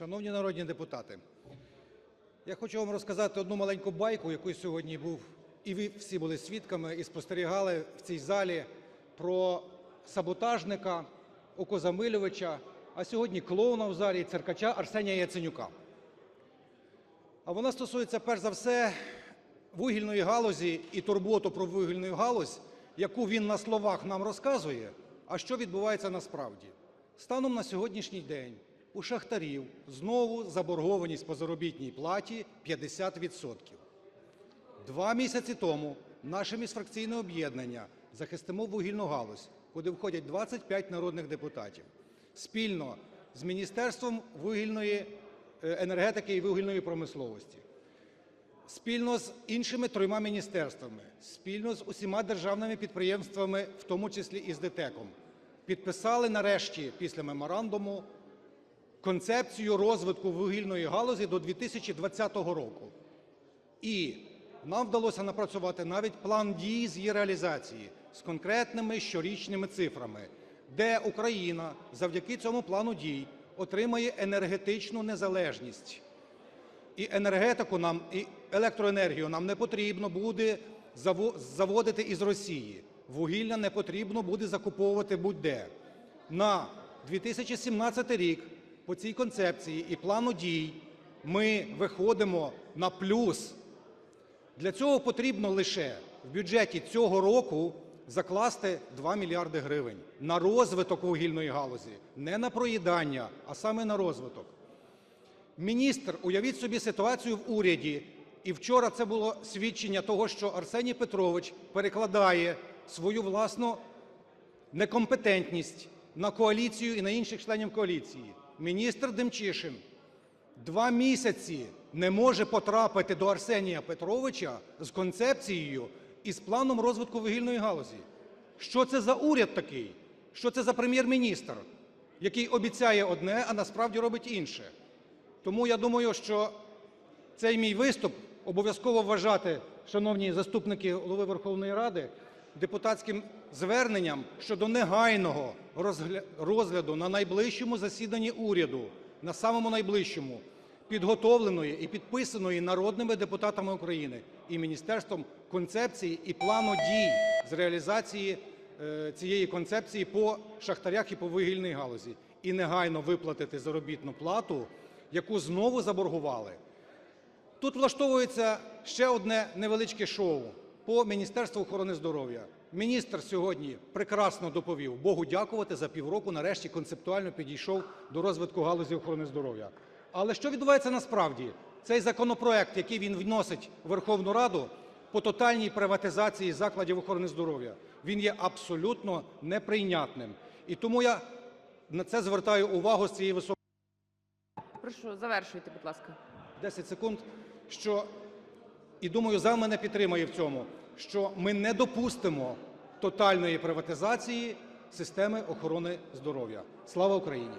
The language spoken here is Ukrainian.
Шановні народні депутати, я хочу вам розказати одну маленьку байку, яку сьогодні був, і ви всі були свідками, і спостерігали в цій залі про саботажника, окозамилювача, а сьогодні клоуна в залі, циркача Арсенія Яценюка. А вона стосується перш за все вугільної галузі і турботу про вугільну галузь, яку він на словах нам розказує, а що відбувається насправді. Станом на сьогоднішній день у шахтарів знову заборгованість по заробітній платі 50%. Два місяці тому наше міжфракційне об'єднання «Захистимо вугільну галузь», куди входять 25 народних депутатів, спільно з Міністерством вугільної е, енергетики і вугільної промисловості, спільно з іншими трьома міністерствами, спільно з усіма державними підприємствами, в тому числі і з ДТЕКом, підписали нарешті після меморандуму концепцію розвитку вугільної галузі до 2020 року. І нам вдалося напрацювати навіть план дій з її реалізації з конкретними щорічними цифрами, де Україна завдяки цьому плану дій отримає енергетичну незалежність. І енергетику нам, і електроенергію нам не потрібно буде заводити із Росії. Вугілля не потрібно буде закуповувати будь-де. На 2017 рік по цій концепції і плану дій ми виходимо на плюс. Для цього потрібно лише в бюджеті цього року закласти 2 мільярди гривень на розвиток вугільної галузі, не на проїдання, а саме на розвиток. Міністр, уявіть собі ситуацію в уряді, і вчора це було свідчення того, що Арсеній Петрович перекладає свою власну некомпетентність на коаліцію і на інших членів коаліції. Міністр Демчишин два місяці не може потрапити до Арсенія Петровича з концепцією і з планом розвитку вугільної галузі. Що це за уряд такий? Що це за прем'єр-міністр, який обіцяє одне, а насправді робить інше? Тому я думаю, що цей мій виступ обов'язково вважати, шановні заступники Голови Верховної Ради, депутатським зверненням щодо негайного розгляду на найближчому засіданні уряду, на самому найближчому, підготовленої і підписаної народними депутатами України і міністерством концепції і плану дій з реалізації е, цієї концепції по шахтарях і по вугільній галузі, і негайно виплатити заробітну плату, яку знову заборгували. Тут влаштовується ще одне невеличке шоу по Міністерству охорони здоров'я. Міністр сьогодні прекрасно доповів, Богу дякувати, за півроку нарешті концептуально підійшов до розвитку галузі охорони здоров'я. Але що відбувається насправді? Цей законопроект, який він вносить в Верховну Раду по тотальній приватизації закладів охорони здоров'я, він є абсолютно неприйнятним. І тому я на це звертаю увагу з цієї високої. Прошу, завершуйте, будь ласка. 10 секунд, що, і думаю, зал мене підтримає в цьому, що ми не допустимо тотальної приватизації системи охорони здоров'я. Слава Україні!